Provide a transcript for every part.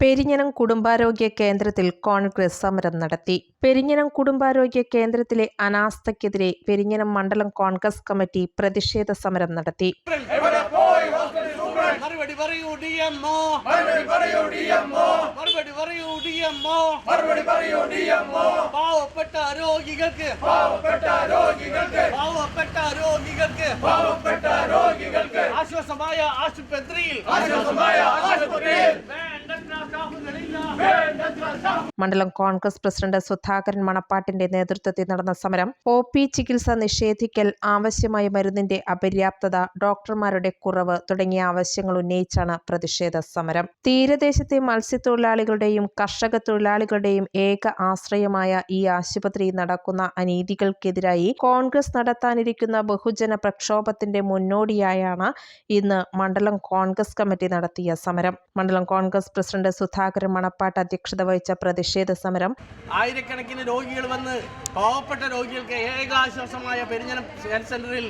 പെരിഞ്ഞനം കുടുംബാരോഗ്യ കേന്ദ്രത്തിൽ കോൺഗ്രസ് സമരം നടത്തി. പെരിഞ്ഞനം കുടുംബാരോഗ്യ കേന്ദ്രത്തിലെ അനാസ്ഥയ്ക്കെതിരെ പെരിഞ്ഞനം മണ്ഡലം കോൺഗ്രസ് കമ്മിറ്റി പ്രതിഷേധ സമരം നടത്തി. പാവപ്പെട്ട രോഗികൾക്ക്. പാവപ്പെട്ട രോഗികൾക്ക്. പാവപ്പെട്ട രോഗികൾക്ക്. പാവപ്പെട്ട രോഗികൾക്ക്. ആശ്വാസമായ ആശുപത്രിയിൽ. ആശ്വാസമായ ആശുപത്രിയിൽ വേണ്ടത്ര സ്റ്റാഫുകളില്ല വേണ്ടത്ര സ്റ്റാഫ് മണ്ഡലം കോൺഗ്രസ് പ്രസിഡന്റ് സുധാകരൻ മണപ്പാട്ടിന്റെ നേതൃത്വത്തിൽ നടന്ന സമരം ഒ പി ചികിത്സ നിഷേധിക്കൽ ആവശ്യമായ മരുന്നിന്റെ അപര്യാപ്തത ഡോക്ടർമാരുടെ കുറവ് തുടങ്ങിയ ആവശ്യങ്ങൾ ഉന്നയിച്ചാണ് പ്രതിഷേധ സമരം. തീരദേശത്തെ മത്സ്യത്തൊഴിലാളികളുടെയും കർഷക തൊഴിലാളികളുടെയും ഏക ആശ്രയമായ ഈ ആശുപത്രി നടക്കുന്ന അനീതികൾക്കെതിരായി കോൺഗ്രസ് നടത്താനിരിക്കുന്ന ബഹുജന പ്രക്ഷോഭത്തിന്റെ മുന്നോടിയായാണ് ഇന്ന് മണ്ഡലം കോൺഗ്രസ് കമ്മിറ്റി നടത്തിയ സമരം. മണ്ഡലം കോൺഗ്രസ് പ്രസിഡന്റ് സുധാകരൻ മണപ്പാട്ട് അധ്യക്ഷത വഹിച്ച പ്രതിഷേധ സമരം. ആയിരക്കണക്കിന് രോഗികൾ വന്ന് പാവപ്പെട്ട രോഗികൾക്ക് ഏകാശ്വാസമായ പെരിഞ്ഞനം ഹെൽത്ത് സെന്ററിൽ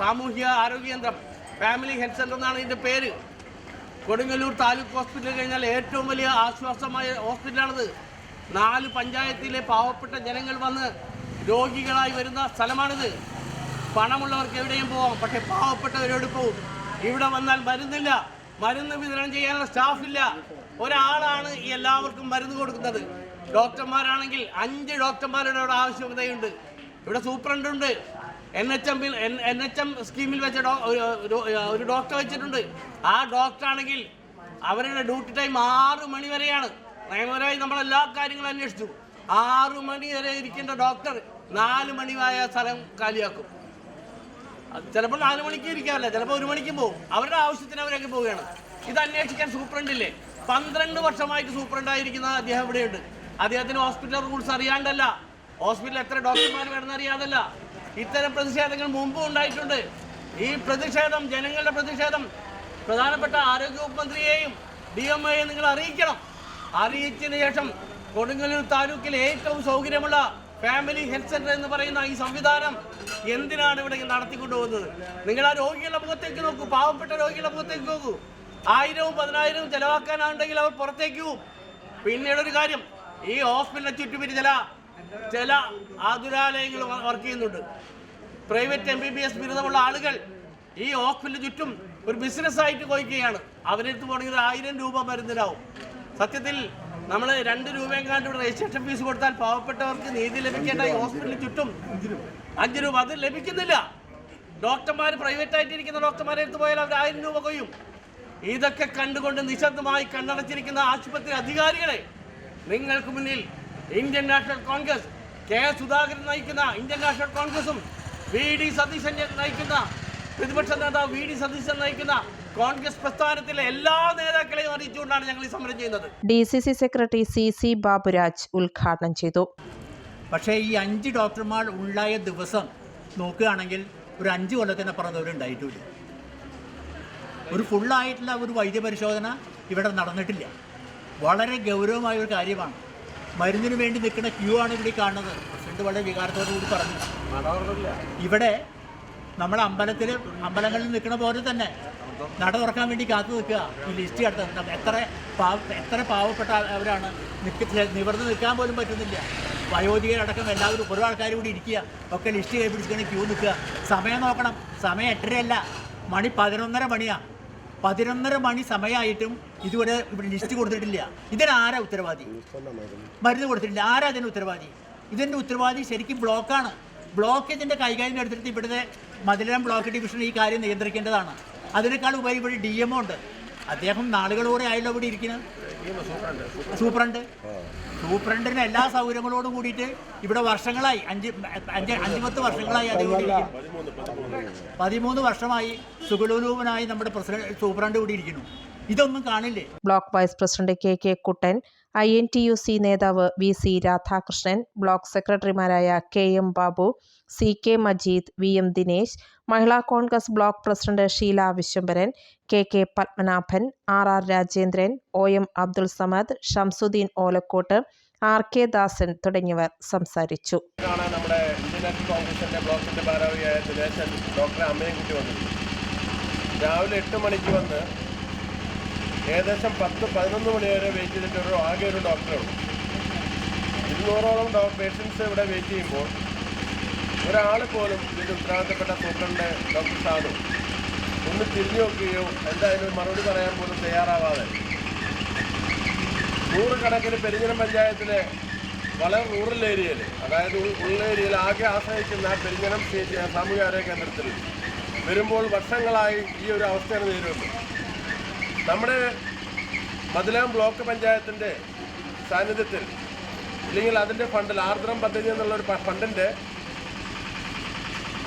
സാമൂഹ്യ ആരോഗ്യ കേന്ദ്രം ഫാമിലി ഹെൽത്ത് സെന്റർ എന്നാണ് ഇതിന്റെ പേര്. കൊടുങ്ങല്ലൂർ താലൂക്ക് ഹോസ്പിറ്റൽ കഴിഞ്ഞാൽ ഏറ്റവും വലിയ ആശ്വാസമായ ഹോസ്പിറ്റലാണിത്. നാല് പഞ്ചായത്തിലെ പാവപ്പെട്ട ജനങ്ങൾ വന്ന് രോഗികളായി വരുന്ന സ്ഥലമാണിത്. പണമുള്ളവർക്ക് എവിടെയും പോവാം പക്ഷെ പാവപ്പെട്ടവരോട് പോവും ഇവിടെ വന്നാൽ മരുന്നില്ല. മരുന്ന് വിതരണം ചെയ്യാനുള്ള സ്റ്റാഫില്ല. ഒരാളാണ് ഈ എല്ലാവർക്കും മരുന്ന് കൊടുക്കുന്നത്. ഡോക്ടർമാരാണെങ്കിൽ അഞ്ച് ഡോക്ടർമാരുടെ ഇവിടെ ആവശ്യകതയുണ്ട്. ഇവിടെ സൂപ്രണ്ടുണ്ട്. എൻ എച്ച് എമ്മിൽ എൻ എച്ച് എം സ്കീമിൽ വെച്ച ഒരു- ഡോക്ടർ വെച്ചിട്ടുണ്ട്. ആ ഡോക്ടർ ആണെങ്കിൽ അവരുടെ ഡ്യൂട്ടി ടൈം ആറ് മണി വരെയാണ്. നിയമപരമായി നമ്മൾ എല്ലാ കാര്യങ്ങളും അന്വേഷിച്ചു. ആറു മണി വരെ ഇരിക്കേണ്ട ഡോക്ടർ നാല് മണിയായ സ്ഥലം കാലിയാക്കും. ചിലപ്പോൾ നാല് മണിക്ക് ഇരിക്കാറില്ല. ചിലപ്പോൾ ഒരു മണിക്കും പോകും. അവരുടെ ആവശ്യത്തിന് അവരൊക്കെ പോവുകയാണ്. ഇത് അന്വേഷിക്കാൻ സൂപ്രണ്ടില്ലേ? പന്ത്രണ്ട് വർഷമായിട്ട് സൂപ്രണ്ടായിരിക്കുന്ന അദ്ദേഹം ഇവിടെയുണ്ട്. അദ്ദേഹത്തിന് ഹോസ്പിറ്റൽ റൂൾസ് അറിയാണ്ടല്ല. ഹോസ്പിറ്റലിൽ എത്ര ഡോക്ടർമാർ വേണമെന്ന് അറിയാതല്ല. ഇത്തരം പ്രതിഷേധങ്ങൾ മുമ്പും ഉണ്ടായിട്ടുണ്ട്. ഈ പ്രതിഷേധം ജനങ്ങളുടെ പ്രതിഷേധം പ്രധാനപ്പെട്ട ആരോഗ്യവകുപ്പ് മന്ത്രിയെയും ഡി എം നിങ്ങൾ അറിയിക്കണം. അറിയിച്ചതിന് ശേഷം കൊടുങ്ങല്ലൂർ താലൂക്കിൽ ഏറ്റവും സൗകര്യമുള്ള ഫാമിലി ഹെൽത്ത് സെന്റർ എന്ന് പറയുന്ന ഈ സംവിധാനം എന്തിനാണ് ഇവിടെ നടത്തിക്കൊണ്ടുപോകുന്നത്? നിങ്ങൾ ആ രോഗികളുടെ മുഖത്തേക്ക് നോക്കൂ. പാവപ്പെട്ട രോഗികളുടെ മുഖത്തേക്ക് നോക്കൂ. ആയിരവും പതിനായിരവും ചെലവാക്കാനാണെങ്കിൽ അവർ പുറത്തേക്ക് പിന്നീട് ഒരു കാര്യം ഈ ഹോസ്പിറ്റലിനെ ചുറ്റുപിരി ചില ചില ആതുരാലയങ്ങൾ വർക്ക് ചെയ്യുന്നുണ്ട്. Private M B B S ബിരുദമുള്ള ആളുകൾ ഈ ഹോസ്പിറ്റലിന് ചുറ്റും ഒരു ബിസിനസ് ആയിട്ട് പോയിക്കുകയാണ്. അവരെടുത്ത് പോകണമെങ്കിൽ ആയിരം രൂപ മരുന്നിനാവും. സത്യത്തിൽ നമ്മൾ രണ്ട് രൂപയും കണ്ട് ഇവിടെ രജിസ്ട്രേഷൻ ഫീസ് കൊടുത്താൽ പാവപ്പെട്ടവർക്ക് നീതി ലഭിക്കേണ്ട ഈ ഹോസ്പിറ്റലിന് ചുറ്റും അഞ്ച് രൂപ. അത് ലഭിക്കുന്നില്ല. ഡോക്ടർമാർ പ്രൈവറ്റ് ആയിട്ട് ഇരിക്കുന്ന ഡോക്ടർമാരെ എടുത്ത് പോയാൽ അവർ ആയിരം രൂപ കൊയ്യും. ഇതൊക്കെ കണ്ടുകൊണ്ട് നിശബ്ദമായി കണ്ണടച്ചിരിക്കുന്ന ആശുപത്രി അധികാരികളെ നിങ്ങൾക്ക് മുന്നിൽ Indian National Congress K Sudhakaran നയിക്കുന്ന ഇന്ത്യൻ നാഷണൽ കോൺഗ്രസും വി ഡി സതീശൻ നയിക്കുന്ന പ്രതിപക്ഷ നേതാവ് വി ഡി സതീശൻ നയിക്കുന്ന കോൺഗ്രസ് പ്രസ്ഥാനത്തിലെ എല്ലാ നേതാക്കളെയും അറിയിച്ചുകൊണ്ടാണ് ഞങ്ങൾ ഈ സമരം ചെയ്യുന്നത്. D C C secretary C C Baburaj ഉദ്ഘാടനം ചെയ്തു. പക്ഷേ ഈ അഞ്ച് ഡോക്ടർമാർ ഉണ്ടായ ദിവസം നോക്കുകയാണെങ്കിൽ ഒരു അഞ്ച് കൊല്ലത്തിനെ അവർ ഉണ്ടായിട്ടില്ല ഒരു ഫുള്ളായിട്ടുള്ള ഒരു വൈദ്യപരിശോധന ഇവിടെ നടന്നിട്ടില്ല. വളരെ ഗൗരവമായ ഒരു കാര്യമാണ്. മരുന്നിന് വേണ്ടി നിൽക്കുന്ന ക്യൂ ആണ് ഇവിടെ കാണുന്നത്. പ്രസിഡന്റ് വളരെ വികാരത്തോടു കൂടി പറഞ്ഞു. ഇവിടെ നമ്മൾ അമ്പലത്തിൽ അമ്പലങ്ങളിൽ നിൽക്കുന്ന പോലെ തന്നെ നട തുറക്കാൻ വേണ്ടി കാത്തു നിൽക്കുക. ഈ ലിസ്റ്റ് അടുത്ത് എത്ര പാവ എത്ര പാവപ്പെട്ട അവരാണ് നിൽക്ക നിവർന്ന് നിൽക്കാൻ പോലും പറ്റുന്നില്ല. വയോധികരടക്കം എല്ലാവരും ഓരോ ആൾക്കാർ കൂടി ഇരിക്കുക. ഒക്കെ ലിസ്റ്റ് കൈ പിടിച്ചിങ്ങനെ ക്യൂ നിൽക്കുക. സമയം നോക്കണം. സമയം എട്ടരയല്ല. മണി പതിനൊന്നര മണിയാണ് പതിനൊന്നര മണി സമയമായിട്ടും ഇതുവരെ ഇവിടെ ലിസ്റ്റ് കൊടുത്തിട്ടില്ല. ഇതിനാരാ ഉത്തരവാദി? മരുന്ന് കൊടുത്തിട്ടില്ല. ആരാ അതിന്റെ ഉത്തരവാദി? ഇതിന്റെ ഉത്തരവാദി ശരിക്കും ബ്ലോക്കാണ്. ബ്ലോക്ക് ഇതിന്റെ കൈകാര്യം എടുത്തിട്ട് ഇവിടുത്തെ മതിലം ബ്ലോക്ക് ഡിവിഷൻ ഈ കാര്യം നിയന്ത്രിക്കേണ്ടതാണ്. അതിനേക്കാൾ ഉപരി ഇവിടെ ഡി എം ഉണ്ട്. അദ്ദേഹം നാളുകളോടെ ആയല്ലോ ഇവിടെ ഇരിക്കുന്നത് സൂപ്രണ്ട് സൂപ്രണ്ടിന് എല്ലാ സൗകര്യങ്ങളോടും കൂടിയിട്ട് ഇവിടെ വർഷങ്ങളായി. അഞ്ച് അഞ്ച് അഞ്ച് പത്ത് വർഷങ്ങളായി അത് ഇവിടെ ഇരിക്കുന്നു. പതിമൂന്ന് വർഷമായി സുഗലൂപനായി നമ്മുടെ പ്രസിഡന്റ് സൂപ്രണ്ട് കൂടിയിരിക്കുന്നു ഇതൊന്നും കാണില്ലേ? Block vice president K K Kuttan I N T U C നേതാവ് വി സി രാധാകൃഷ്ണൻ ബ്ലോക്ക് സെക്രട്ടറിമാരായ K M Babu C K Majeed V M Dinesh Mahila Congress block president Sheela Viswambharan K K Padmanabhan R R Rajendran O M Abdul Samad Shamsuddin Olakkott R K Dasan തുടങ്ങിയവർ സംസാരിച്ചു. നമ്മുടെ ഭാരവാഹിയായ രാവിലെ എട്ട് മണിക്ക് വന്ന് ഏകദേശം പത്ത് പതിനൊന്ന് മണി വരെ വെയിറ്റ് ചെയ്തിട്ട് ഒരു ആകെ ഒരു ഡോക്ടറാണ് ഉള്ളൂ. ഇരുന്നൂറോളം ഡോ പേഷ്യൻസ് ഇവിടെ വെയിറ്റ് ചെയ്യുമ്പോൾ ഒരാൾ പോലും ഇതിന് ഉത്തരവാദിത്തപ്പെട്ട സൂപ്രണ്ട് ഡോക്ടർ സാധു ഒന്ന് തിരിഞ്ഞു നോക്കുകയോ എന്തായാലും മറുപടി പറയാൻ പോലും തയ്യാറാവാതെ നൂറുകണക്കിന് പെരിഞ്ഞനം പഞ്ചായത്തിലെ വളരെ റൂറൽ ഏരിയയിൽ അതായത് ഉള്ളേരിയയിൽ ആകെ ആശ്രയിക്കുന്ന പെരിഞ്ഞനം സ്റ്റേറ്റ് സാമൂഹ്യാരോഗ്യ കേന്ദ്രത്തിൽ വരുമ്പോൾ വർഷങ്ങളായി ഈ ഒരു അവസ്ഥയാണ് നേരിടുന്നത്. നമ്മുടെ മതിലാം ബ്ലോക്ക് പഞ്ചായത്തിന്റെ സാന്നിധ്യത്തിൽ അല്ലെങ്കിൽ അതിന്റെ ഫണ്ടിൽ ആർദ്രം പദ്ധതി എന്നുള്ളൊരു ഫണ്ടിന്റെ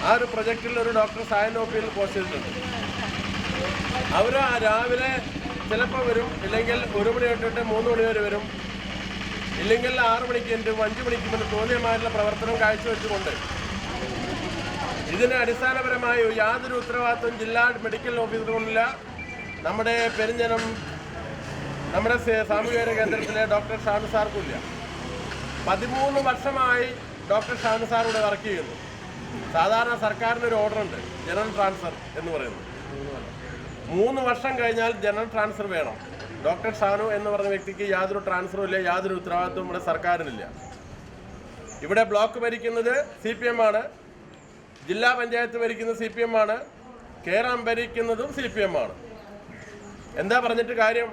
ആ ഒരു പ്രൊജക്റ്റിൽ ഒരു ഡോക്ടർ സായൻ ഒ പോസ്റ്റ് ചെയ്തിട്ടുണ്ട്. അവർ രാവിലെ ചിലപ്പോൾ വരും ഇല്ലെങ്കിൽ ഒരു മണി തൊട്ടിട്ട് മൂന്ന് മണി വരെ വരും ഇല്ലെങ്കിൽ ആറ് മണിക്ക് എന്റെ അഞ്ച് മണിക്ക് മുന്നേ തോന്നിയമായിട്ടുള്ള പ്രവർത്തനം കാഴ്ചവെച്ചുകൊണ്ട് ഇതിന് അടിസ്ഥാനപരമായി യാതൊരു ഉത്തരവാദിത്വം ജില്ലാ മെഡിക്കൽ ഓഫീസറുമില്ല നമ്മുടെ പെരിഞ്ഞനം നമ്മുടെ സേ- സാമൂഹിക കേന്ദ്രത്തിലെ ഡോക്ടർ ഷാനു സാർക്കുമില്ല പതിമൂന്ന് വർഷമായി ഡോക്ടർ ഷാനു സാർ ഇവിടെ വർക്ക് ചെയ്യുന്നു. സാധാരണ സർക്കാരിന് ഒരു ഓർഡർ ഉണ്ട് ജനറൽ ട്രാൻസ്ഫർ എന്ന് പറയുന്നത്. മൂന്ന് വർഷം കഴിഞ്ഞാൽ ജനറൽ ട്രാൻസ്ഫർ വേണം. ഡോക്ടർ ഷാനു എന്ന് പറഞ്ഞ വ്യക്തിക്ക് യാതൊരു ട്രാൻസ്ഫറും ഇല്ല യാതൊരു ഉത്തരവാദിത്വം ഇവിടെ സർക്കാരിനില്ല. ഇവിടെ ബ്ലോക്ക് ഭരിക്കുന്നത് സി പി എം ആണ്. ജില്ലാ പഞ്ചായത്ത് ഭരിക്കുന്നത് സി പി എം ആണ്. കേരളം ഭരിക്കുന്നതും സി പി എം ആണ്. എന്താ പറഞ്ഞിട്ട് കാര്യം?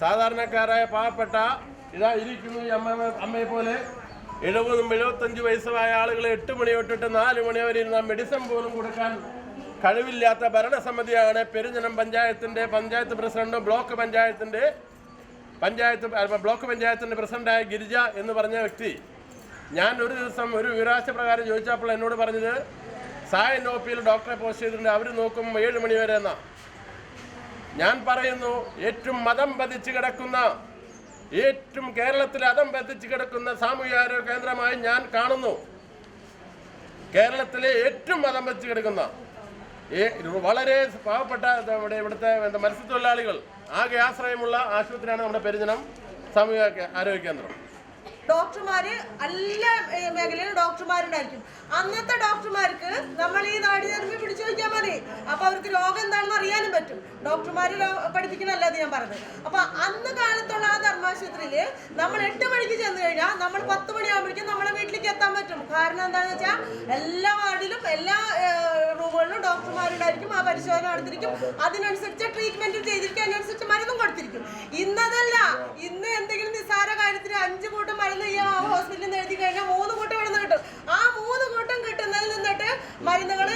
സാധാരണക്കാരായ പാവപ്പെട്ട ഇതാ ഇരിക്കുന്നു ഈ അമ്മ അമ്മയെ പോലെ എഴുപതും എഴുപത്തഞ്ച് വയസ്സായ ആളുകളെ എട്ട് മണി തൊട്ടിട്ട് നാല് മണി വരെ ഇരുന്ന മെഡിസിൻ പോലും കൊടുക്കാൻ കഴിവില്ലാത്ത ഭരണസമിതിയാണ്. പെരുഞ്ഞനം പഞ്ചായത്തിന്റെ പഞ്ചായത്ത് പ്രസിഡന്റും ബ്ലോക്ക് പഞ്ചായത്തിന്റെ പഞ്ചായത്ത് ബ്ലോക്ക് പഞ്ചായത്തിന്റെ പ്രസിഡന്റായ ഗിരിജ എന്ന് പറഞ്ഞ വ്യക്തി. ഞാൻ ഒരു ദിവസം ഒരു വിവരാശ പ്രകാരം ചോദിച്ചപ്പോൾ എന്നോട് പറഞ്ഞത് സായൻ ഒ പിയിൽ ഡോക്ടറെ പോസ്റ്റ് ചെയ്തിട്ടുണ്ട്. അവർ നോക്കും ഏഴ് മണി വരെ എന്നാ. ഞാൻ പറയുന്നു ഏറ്റവും മതം പതിച്ചു കിടക്കുന്ന ഏറ്റവും കേരളത്തിൽ അതം പതിച്ചു കിടക്കുന്ന സാമൂഹ്യാരോഗ്യ കേന്ദ്രമായി ഞാൻ കാണുന്നു. കേരളത്തിലെ ഏറ്റവും മതം പതിച്ചു കിടക്കുന്ന വളരെ പാവപ്പെട്ട നമ്മുടെ ഇവിടുത്തെ മത്സ്യത്തൊഴിലാളികൾ. ആകെ ആശ്രയമുള്ള ആശുപത്രിയാണ് നമ്മുടെ പെരിഞ്ഞനം സാമൂഹ്യ ആരോഗ്യ കേന്ദ്രം. ഡോക്ടർമാര് എല്ലാ മേഖലയിലും ഡോക്ടർമാരുണ്ടായിരിക്കും. അന്നത്തെ ഡോക്ടർമാർക്ക് നമ്മൾ ഈ നാടി നിർമ്മി പിടിച്ചു നോക്കിയാൽ മതി. അപ്പൊ അവർക്ക് രോഗം എന്താണെന്ന് അറിയാനും പറ്റും. ഡോക്ടർമാര് ലോ- പഠിപ്പിക്കണല്ല ഞാൻ പറഞ്ഞത്. അപ്പൊ അന്ന് കാലത്തുള്ള ആ ധർമാശുപത്രിയിൽ നമ്മൾ എട്ട് മണിക്ക് ചെന്ന് കഴിഞ്ഞാൽ നമ്മൾ പത്ത് മണിയാകുമ്പോഴേക്കും നമ്മളെ വീട്ടിലേക്ക് എത്താൻ പറ്റും. കാരണം എന്താണെന്ന് വെച്ചാൽ എല്ലാ വാർഡിലും എല്ലാ റൂമുകളിലും ഡോക്ടർമാരുണ്ടായിരിക്കും ആ പരിശോധന നടത്തിരിക്കും അതിനനുസരിച്ച് ട്രീറ്റ്മെന്റ് ചെയ്തിരിക്കും അതിനനുസരിച്ച് മരുന്നും കൊടുത്തിരിക്കും. ഇന്നതല്ല ഇന്ന് എന്തെങ്കിലും നിസ്സാര കാര്യത്തിൽ അഞ്ച് കൂട്ടം മരുന്ന് ഈ ഹോസ്പിറ്റലിൽ നിന്ന് എഴുതി കഴിഞ്ഞാൽ മൂന്ന് കൂട്ടം മരുന്ന് കിട്ടും. ആ മൂന്ന് കൂട്ടം കിട്ടുന്നതിൽ നിന്നിട്ട് മരുന്നുകൾ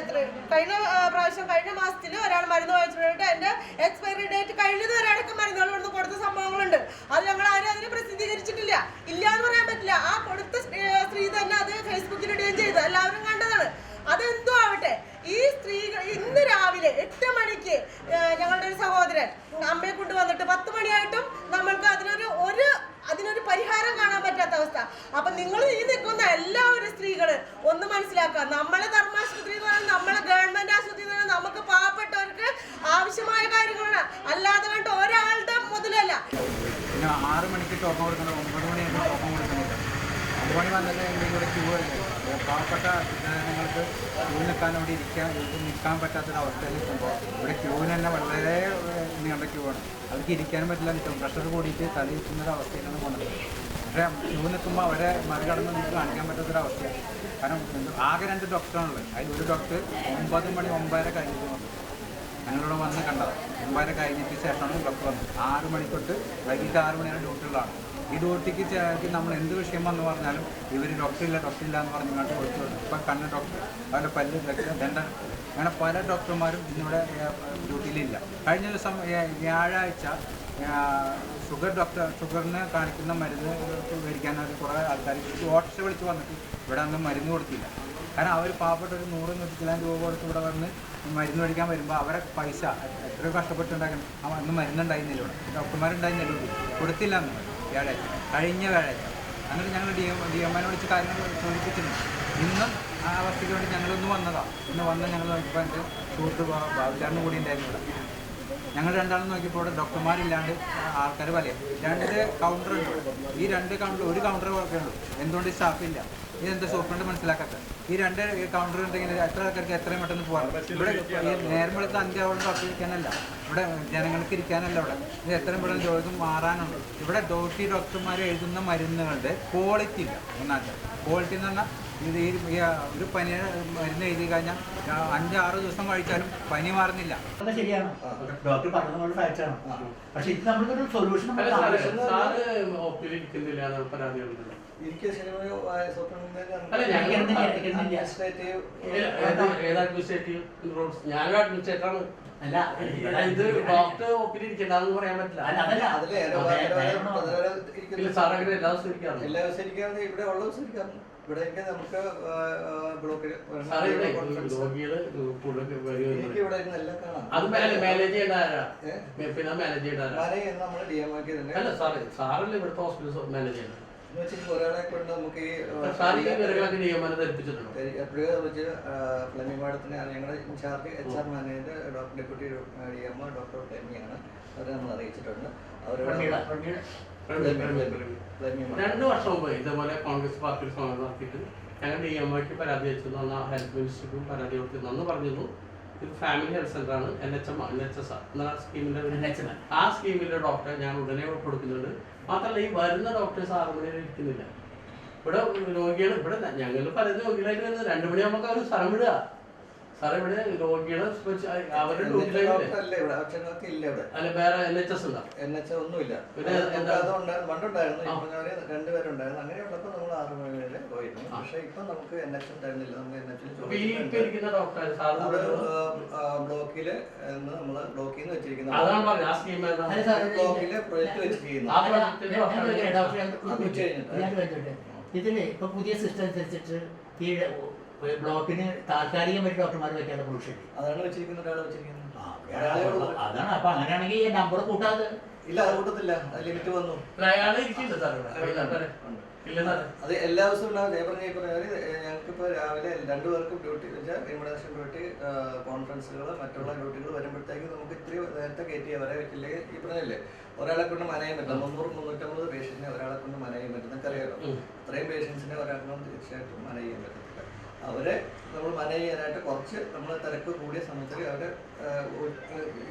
എത്ര കഴിഞ്ഞ പ്രാവശ്യം കഴിഞ്ഞ മാസത്തിൽ ഒരാൾ മരുന്ന് വാങ്ങിച്ചിട്ട് അതിന്റെ എക്സ്പയറി ഡേറ്റ് കഴിഞ്ഞത് ഒരാൾക്ക് മരുന്നുകൾ കൊടുത്ത സംഭവങ്ങളുണ്ട്. അത് ഞങ്ങൾ ആരും അതിനെ പ്രസിദ്ധീകരിച്ചിട്ടില്ല. ഇല്ല എന്ന് പറയാൻ പറ്റില്ല ആ കൊടുത്ത സ്ത്രീ സ്ത്രീ തന്നെ അത് ഫേസ്ബുക്കിൽ ഇടുകയും ചെയ്തു എല്ലാവരും കണ്ടതാണ് അതെന്തോ ആവട്ടെ ഈ സ്ത്രീകൾ ഇന്ന് രാവിലെ എട്ട് മണിക്ക് ഏഹ്, ഞങ്ങളുടെ ഒരു സഹോദരൻ അമ്മയെ കൊണ്ടുവന്നിട്ട് പത്ത് മണിയായിട്ടും നമ്മൾക്ക് അതിനൊരു ഒരു അതിനൊരു പരിഹാരം കാണാൻ പറ്റാത്ത അവസ്ഥ അപ്പൊ നിങ്ങൾ ഈ നിൽക്കുന്ന എല്ലാവരും സ്ത്രീകൾ മനസ്സിലാക്കുക. നമ്മളെ ധർമാശുപത്രി എന്ന് പറയുന്നത് നമ്മളെ ഗവൺമെന്റ് ആശുപത്രി എന്ന് പറയുന്നത് നമുക്ക് പാവപ്പെട്ടവർക്ക് ആവശ്യമായ കാര്യങ്ങളാണ്. അല്ലാതെ കണ്ട് ഒരാളുടെ മുതലല്ല. ആറ് മണിക്ക് ടോക്കൺ കൊടുക്കണം ഒമ്പത് മണിയാകുമ്പോൾ ടോക്കൺ കൊടുക്കുന്നില്ല ഒമ്പത് മണി വന്നിട്ട് ഇവിടെ ക്യൂ അല്ലേ? പാവപ്പെട്ട ജനങ്ങൾക്ക് ക്യൂ നിൽക്കാൻ അവിടെ ഇരിക്കാൻ നിൽക്കാൻ പറ്റാത്തൊരവസ്ഥയിൽ നിൽക്കുമ്പോൾ ഇവിടെ ക്യൂവിന് തന്നെ വളരെ നീണ്ട ക്യൂ ആണ്. അവർക്ക് ഇരിക്കാനും പറ്റില്ല നിൽക്കും പ്രഷർ കൂടിയിട്ട് തലയിരിക്കുന്നൊരവസ്ഥയിലാണ് പോകുന്നത്. പക്ഷേ ക്യൂ നിൽക്കുമ്പോൾ അവരെ മറികടന്ന് നമുക്ക് കാണിക്കാൻ പറ്റാത്തൊരവസ്ഥയാണ്. കാരണം ആകെ രണ്ട് ഡോക്ടറാണുള്ളത് അതിൽ ഒരു ഡോക്ടർ ഒമ്പത് മണി ഒമ്പതര കഴിഞ്ഞിട്ട് വന്നു. ഞങ്ങളിവിടെ വന്ന് കണ്ടത്. ഒമ്പതര കഴിഞ്ഞിട്ട് ശേഷമാണ് ഡോക്ടർ വന്നത്. ആറ് മണി തൊട്ട് വൈകിട്ട് ആറ് മണിയാണ് ഡ്യൂട്ടികളാണ് ഈ ഡ്യൂട്ടിക്ക് നമ്മൾ എന്ത് വിഷയം വന്ന് പറഞ്ഞാലും ഇവർ ഡോക്ടറില്ല ഡോക്ടറില്ല എന്ന് പറഞ്ഞ് കണ്ട് കൊടുത്തു ഇപ്പം കണ്ണ് ഡോക്ടർ അതുപോലെ പല്ല് ഡോക്ടർ ദണ്ഡൻ അങ്ങനെ പല ഡോക്ടർമാരും ഇന്നിവിടെ ഡ്യൂട്ടിയിലില്ല കഴിഞ്ഞ ദിവസം വ്യാഴാഴ്ച ഷുഗർ ഡോക്ടർ ഷുഗറിന് കാണിക്കുന്ന മരുന്ന് മേടിക്കാൻ ഒരു കുറേ ആൾക്കാർ ഓട്ടോറിക്ഷ വിളിച്ച് വന്നിട്ട് ഇവിടെ ഒന്നും മരുന്ന് കൊടുത്തില്ല. കാരണം അവർ പാവപ്പെട്ട ഒരു നൂറ് നൂറ്റിച്ചിലാം രൂപ കൊടുത്ത് ഇവിടെ വന്ന് മരുന്ന് മേടിക്കാൻ വരുമ്പോൾ അവരെ പൈസ എത്രയോ കഷ്ടപ്പെട്ടുണ്ടാക്കണം. അന്ന് മരുന്നുണ്ടായിരുന്നില്ല ഇവിടെ. ഡോക്ടർമാരുണ്ടായിരുന്നില്ല. കൊടുത്തില്ല അന്ന്. വ്യാഴാഴ്ച. കഴിഞ്ഞ വ്യാഴാഴ്ച. അങ്ങനെ ഞങ്ങൾ ഡി എം ഡി എം എനെ വിളിച്ച് കാര്യങ്ങൾ ചോദിപ്പിച്ചിട്ടുണ്ട് ഇന്നും ആ അവസ്ഥയ്ക്ക് വേണ്ടി ഞങ്ങളൊന്ന് വന്നതാണ് ഇന്ന് വന്ന് ഞങ്ങൾ നോക്കിയപ്പോൾ എന്റെ സുഹൃത്ത് ബാബുലാറിന് കൂടി ഉണ്ടായിരുന്നു ഇവിടെ. ഞങ്ങൾ രണ്ടാളും നോക്കിയപ്പോൾ ഡോക്ടർമാരില്ലാണ്ട് ആൾക്കാർ വലയും രണ്ട് കൗണ്ടർ ഉണ്ട്. ഈ രണ്ട് കൗണ്ടർ ഒരു കൗണ്ടർ ഉള്ളൂ. എന്തുകൊണ്ട് സ്റ്റാഫില്ല ഇതെന്താ സൂപ്രണ്ട് മനസ്സിലാക്കാത്ത? ഈ രണ്ട് കൗണ്ടർ ഉണ്ടെങ്കിൽ എത്ര ആൾക്കാർക്ക് എത്രയും പെട്ടെന്ന് പോകാം ഇവിടെ ഈ വെളുത്ത് അഞ്ചാവോളം ഡോക്ടർ ഇരിക്കാനല്ല. ഇവിടെ ജനങ്ങൾക്ക് ഇരിക്കാനല്ല ഇവിടെ ഇത് എത്രയും പെട്ടെന്ന് ജോലിക്ക് മാറാനുണ്ട്. ഇവിടെ ഡോക്ടർ ഡോക്ടർമാർ എഴുതുന്ന മരുന്നുകളുടെ ക്വാളിറ്റി ഇല്ല. ഒന്നാമത്തെ. ക്വാളിറ്റി എന്ന് പറഞ്ഞാൽ ഇത് ഈ ഒരു പനി മരുന്ന് എഴുതി കഴിഞ്ഞാൽ അഞ്ചാറ് ദിവസം കഴിച്ചാലും പനി മാറുന്നില്ല. അതൊക്കെ ശരിയാണ്. ഡോക്ടർ പറഞ്ഞത് നമ്മൾ ഫാക്റ്റാണ് പക്ഷെ ഇത് സൊല്യൂഷൻ അല്ല അഡ്മിനിസ്ട്രേറ്ററാണ് ഇത് ഡോക്ടർ പറയാൻ പറ്റില്ല. അല്ല അതല്ല ഇല്ല സാർ അങ്ങനെ എല്ലാ ദിവസവും ഇരിക്കാറുണ്ട്. എല്ലാ ദിവസവും ഇരിക്കാറുണ്ട് ഇവിടെ ഉള്ള ദിവസം ഇരിക്കാറുണ്ട്. ഇവിടെ എനിക്ക് നമുക്ക് ബ്ലോക്കിൽ ഇവിടെ ഇരുന്ന് എല്ലാം കാണാം. അത് മാനേജ് ചെയ്യേണ്ട? പിന്നെ മാനേജ് ചെയ്യേണ്ട നമ്മൾ ഡി എം ആക്കി തന്നെ അല്ല സാറേ സാറല്ലേ ഇവിടുത്തെ ഹോസ്പിറ്റൽ മാനേജ് വെച്ചാൽ ഒരാളെ കൊണ്ട് നമുക്ക് ഫ്ലമി മാഡത്തിന് ഞങ്ങളുടെ incharge H R manager doctor deputy D M doctor ആണ് അവരെ നമ്മൾ അറിയിച്ചിട്ടുണ്ട്. അവരോട് രണ്ടു വർഷം മുമ്പ് ഇതേപോലെ കോൺഗ്രസ് പാർട്ടിയിൽ സമരം നടത്തിയിട്ട് ഞങ്ങൾ ഡി എം ഒക്ക് പരാതി ഹെൽത്ത് മിനിസ്റ്റർക്കും പരാതി കൊടുത്തിരുന്നു. അന്ന് പറഞ്ഞിരുന്നു ഇത് ഫാമിലി ഹെൽത്ത് സെന്റർ ആണ് N H M N H S ആ സ്കീമിന്റെ ആ സ്കീമിലെ ഡോക്ടറെ ഞാൻ ഉടനെ കൊടുക്കുന്നുണ്ട്. മാത്രമല്ല ഈ വരുന്ന ഡോക്ടേഴ്സ് ആറു മണി വരെ ഇരിക്കുന്നില്ല. ഇവിടെ രോഗികൾ ഇവിടെ ഞങ്ങൾ പലരും രോഗികളായിട്ട് വരുന്നത്. രണ്ടു മണിയാകുമ്പോൾ അവർ സ്ഥലം വിടുക. സാറേ ഇവിടെ രോഗികളെ അവരുടെ അല്ല വേറെ എൻ എച്ച് എസ് ഉണ്ടോ എൻ എച്ച് ഒന്നുമില്ല പണ്ടുണ്ടായിരുന്നു രണ്ടുപേരുണ്ടായിരുന്നു അങ്ങനെയുള്ളപ്പോൾ നമ്മൾ ആറ് പോയിരുന്നു പക്ഷെ ഇപ്പൊ നമുക്ക് എൻ എച്ച് ഉണ്ടായിരുന്നില്ല എൻ ബ്ലോക്കിൽ ബ്ലോക്കിൽ നിന്ന് പ്രൊജക്ട് ഇതിൽ ഇപ്പൊ പുതിയ സിസ്റ്റം അനുസരിച്ചിട്ട് ഈ ബ്ലോക്കിന് താൽക്കാലികം താൽക്കാലികമായിട്ട് ഡോക്ടർമാർ വെക്കാനുള്ള പ്രൊവിഷൻ അതാണ് ഒരാളെ വെച്ചിരിക്കുന്നത്. അപ്പൊ അങ്ങനെയാണെങ്കിൽ ഈ നമ്പർ കൂട്ടാതെ. ഇല്ല അത് കൂട്ടത്തില്ല. ലിമിറ്റ് വന്നു. സാറേ അത് എല്ലാ ദിവസവും ഉണ്ടാവും. ഞാൻ പറഞ്ഞ ഈ ഞങ്ങൾക്ക് ഇപ്പോൾ രാവിലെ രണ്ടു പേർക്കും ഡ്യൂട്ടി വെച്ചാൽ ഇമ്മ്യൂണേഷൻ ഡ്യൂട്ടി കോൺഫറൻസുകൾ മറ്റുള്ള ഡ്യൂട്ടികൾ വരുമ്പോഴത്തേക്കും നമുക്ക് ഇത്തിരി നേരത്തെ കയറ്റി വരെ ഇല്ലെങ്കിൽ ഈ പറഞ്ഞില്ലേ? ഒരാളെ കൊണ്ട് മനയാൻ പറ്റില്ല. മുന്നൂറ് മുന്നൂറ്റമ്പത് പേഷ്യന്റിനെ ഒരാളെ കൊണ്ട് മനയാൻ പറ്റും നിങ്ങൾക്കറിയാലോ. അത്രയും പേഷ്യൻസിനെ ഒരാളെ കൊണ്ട് തീർച്ചയായിട്ടും പറ്റത്തില്ല അവരെ നമ്മൾ മാനേജ് ചെയ്യാനായിട്ട് കുറച്ച് നമ്മൾ തിരക്ക് കൂടിയ സമയത്തിൽ അവരെ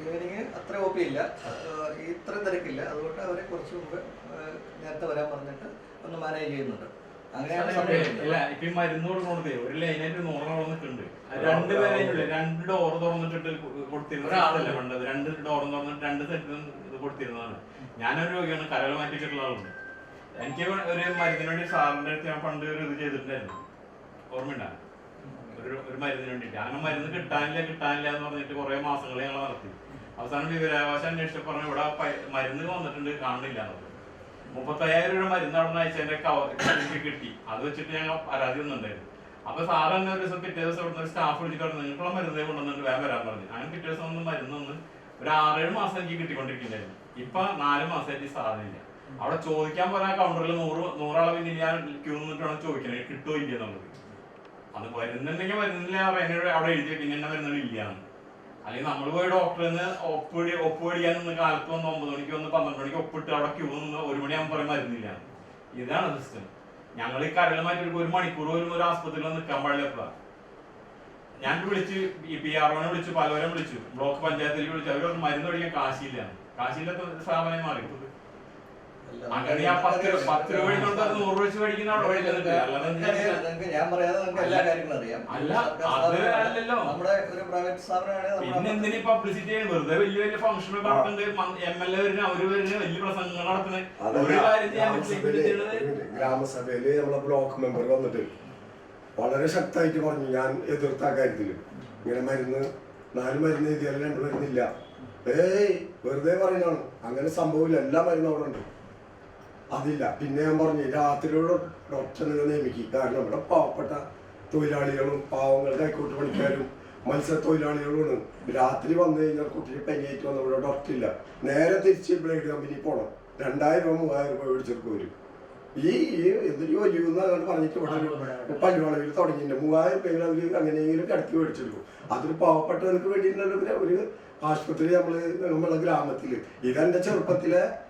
ഈവനിങ് അത്ര ഒ പി ഇല്ല. ഇത്ര തിരക്കില്ല. അതുകൊണ്ട് അവരെ കുറച്ച് മുമ്പ് നേരത്തെ വരാൻ പറഞ്ഞിട്ട് ഒന്ന് മാനേജ് ചെയ്യുന്നുണ്ട്. മരുന്ന് കൊടുക്കണതേ ഒരു ലൈനായിട്ട് നൂറോളം വന്നിട്ടുണ്ട് രണ്ട് രണ്ട് ഡോർ തുറന്നിട്ടിട്ട് കൊടുത്തിരുന്ന. പണ്ടത് രണ്ട് ഡോർ തുറന്നിട്ട് രണ്ട് സെറ്റിലും ഇത് കൊടുത്തിരുന്നതാണ്. ഞാനൊരു രോഗിയാണ്. കരൾ മാറ്റിയിട്ടുള്ള ആളുണ്ട്. എനിക്ക് ഒരു മരുന്നിന് വേണ്ടി സാറിന്റെ അടുത്ത് ഞാൻ പണ്ട് ഒരു ഇത് ചെയ്തിട്ടുണ്ടായിരുന്നു. ഓർമ്മയുണ്ട ഒരു ഒരു മരുന്നിന് വേണ്ടിയിട്ട്. അങ്ങനെ മരുന്ന് കിട്ടാനില്ല കിട്ടാനില്ല എന്ന് പറഞ്ഞിട്ട് കുറെ മാസങ്ങൾ ഞങ്ങൾ നടത്തി. അവസാനം വിവരാവകാശം അന്വേഷിച്ച് പറഞ്ഞു ഇവിടെ മരുന്ന് വന്നിട്ടുണ്ട് കാണുന്നില്ല മുപ്പത്തയ്യായിരം രൂപ മരുന്ന് അവിടെ നിന്ന് അയച്ചതിന്റെ കവർ കിട്ടി. അത് വെച്ചിട്ട് ഞങ്ങൾ പരാതി ഒന്നുണ്ടായിരുന്നു അപ്പൊ സാറ് തന്നെ ഒരു ദിവസം പിറ്റേ ദിവസം ഇവിടുന്ന് സ്റ്റാഫ് വിളിച്ചിട്ട് നിങ്ങൾക്കുള്ള മരുന്നേ കൊണ്ടുവന്നിട്ട് വേഗം വരാൻ പറഞ്ഞു. അങ്ങനെ പിറ്റേ ദിവസം ഒന്ന് മരുന്ന് ഒന്ന് ഒരു ആറേഴ് മാസം എനിക്ക് കിട്ടിക്കൊണ്ടിരിക്കുന്നുണ്ടായിരുന്നു. ഇപ്പൊ നാല് മാസമായിട്ട് സാധനമില്ല. അവിടെ ചോദിക്കാൻ പോരാ കൗണ്ടറിൽ നൂറ് നൂറളവിന് ഞാൻ ക്യൂ നിന്നിട്ടാണ് ചോദിക്കണേ? കിട്ടുമോ ഇല്ല അത് വരുന്നുണ്ടെങ്കിൽ വരുന്നില്ല അവിടെ എഴുതി പിന്നെ ഇല്ലാന്ന് അല്ലെങ്കിൽ നമ്മൾ പോയി ഡോക്ടറിന് ഒപ്പ് ഒപ്പിടിക്കാൻ നിന്ന് കാലത്ത് വന്ന് ഒമ്പത് മണിക്ക് വന്ന് പന്ത്രണ്ട് മണിക്ക് ഒപ്പിട്ട് അവിടെ ക്യൂ നിന്ന് ഒരു മണിയാകുമ്പോൾ പറയും മരുന്നില്ല. ഇതാണ് സിസ്റ്റം ഞങ്ങൾ ഈ കരൾ മാറ്റി ഒരു മണിക്കൂർ പോലും ഒരു ആസ്പത്രിയിൽ നിൽക്കാൻ പാടില്ല ഞാൻ വിളിച്ച് ഈ പി ആർ ഒനെ വിളിച്ചു പലവരും വിളിച്ചു. ബ്ലോക്ക് പഞ്ചായത്തിൽ വിളിച്ചു. പറഞ്ഞു മരുന്ന് മേടിക്കാൻ കാശില്ല. കാശില്ലാത്ത സ്ഥാപനം മാറി. അങ്ങനെ ആ പത്ത് രൂപ പത്ത് രൂപ കൊണ്ട് അത് നൂറ് രൂപ വെച്ച് മേടിക്കുന്ന അവിടെ മേടിക്കുന്നുണ്ട് അല്ലാതെ ഞാൻ പറയാതെ നിങ്ങൾക്ക് എല്ലാ കാര്യങ്ങളും അറിയാം. അല്ല, സർക്കാർ അത് അല്ലല്ലോ. നമ്മുടെ ഒരു പ്രൈവറ്റ് സ്ഥാപനമാണ് പിന്നെ എന്തിനീ പബ്ലിസിറ്റി ചെയ്യണം വെറുതെ വലിയ വലിയ ഫംഗ്ഷനൊക്കെ നടത്തുന്നുണ്ട് എം എൽ എ വരുന്ന അവർ വരുന്ന വലിയ പ്രസംഗങ്ങൾ നടത്തുന്നത്. ഒരു കാര്യം ചെയ്യാൻ ഗ്രാമസഭയിൽ നമ്മളെ ബ്ലോക്ക് മെമ്പർ വന്നിട്ട് വളരെ ശക്തമായിട്ട് പറഞ്ഞു ഞാൻ എതിർത്ത കാര്യത്തിൽ. ഇങ്ങനെ മരുന്ന് നാല് മരുന്ന് എഴുതിയാലും രണ്ട് മരുന്നില്ല. ഏയ് വെറുതെ പറയുന്നതാണ്. അങ്ങനെ സംഭവമില്ല. എല്ലാ മരുന്നും അവിടെ ഉണ്ട്. അതില്ല. പിന്നെ ഞാൻ പറഞ്ഞു രാത്രിയോടെ ഡോക്ടറെ നിയമിക്കും. കാരണം ഇവിടെ പാവപ്പെട്ട തൊഴിലാളികളും പാവങ്ങളുടെ കൈക്കോട്ട് പണിക്കാരും മത്സ്യത്തൊഴിലാളികളുമാണ്. രാത്രി വന്നു കഴിഞ്ഞാൽ കുട്ടിയെ പനിയായിട്ട് വന്ന ഇവിടെ ഡോക്ടർ ഇല്ല. നേരെ തിരിച്ച് ബ്ലേഡ് കമ്പനി പോകണം രണ്ടായിരം രൂപ മൂവായിരം രൂപ മേടിച്ചെടുക്കും വരും ഈ എന്തൊരു വലിയ അങ്ങോട്ട് പറഞ്ഞിട്ട് ഇവിടെ പല്ലുവളവിൽ തുടങ്ങിയിട്ടുണ്ട്. മൂവായിരം രൂപയിൽ അവർ അങ്ങനെയെങ്കിലും കിടത്തി മേടിച്ചെടുക്കും. അതൊരു പാവപ്പെട്ടവർക്ക് വേണ്ടിയിട്ടുള്ള ഒരു- ആശുപത്രി നമ്മൾ നമ്മളെ ഗ്രാമത്തിൽ. ഇതെന്റെ ചെറുപ്പത്തിലെ